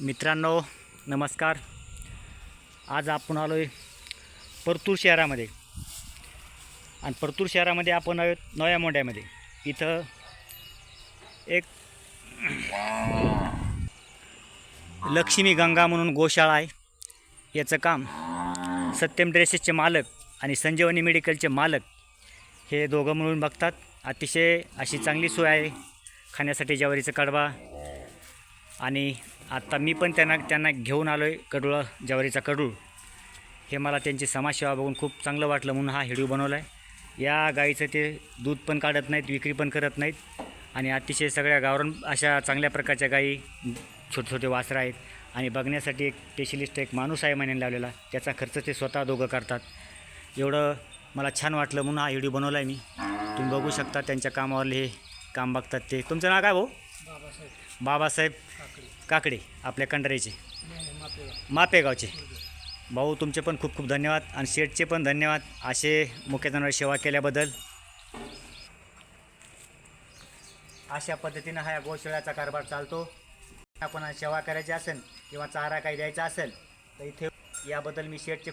मित्रांनो नमस्कार. आज आपण आलो आहे परतूर शहरामध्ये. आणि परतूर शहरामध्ये आपण आहोत नव्या मोंड्यामध्ये इथं एक लक्ष्मी गंगा म्हणून गोशाळा आहे. याचं काम सत्यम ड्रेसेसचे मालक आणि संजीवनी मेडिकलचे मालक हे दोघं मिळून बघतात. अतिशय अशी चांगली सोय आहे. खाण्यासाठी ज्वारीचं कडवा आणि आत्ता मी पण त्यांना त्यांना घेऊन आलो आहे कडुळा ज्वारीचा कडूळ. हे मला त्यांची समाजसेवा बघून खूप चांगलं वाटलं म्हणून हा व्हिडिओ बनवला आहे या गाईचं ते दूध पण काढत नाहीत विक्री पण करत नाहीत. आणि अतिशय सगळ्या गावरान अशा चांगल्या प्रकारच्या गाई छोटे छोटे वासरं आहेत. आणि बघण्यासाठी एक स्पेशलिस्ट एक माणूस आहे महिन्याने लावलेला. त्याचा खर्च ते स्वतः दोघं करतात. एवढं मला छान वाटलं म्हणून हा व्हिडिओ बनवला आहे मी. तुम्ही बघू शकता त्यांच्या कामावरले हे काम बघतात ते. तुमचं नाव काय भाऊ? बाबासाहेब काकडे. आपल्या कंडरेचे मापेगावचे. भाऊ तुमचे पण खूप खूप धन्यवाद आणि शेठचे पण धन्यवाद. असे मुख्य सेवा केल्याबद्दल. अशा पद्धतीनं हा या गोशाळ्याचा कारभार चालतो. आपण सेवा करायची असेल किंवा चारा काही द्यायचा असेल तर इथे याबद्दल मी शेठचे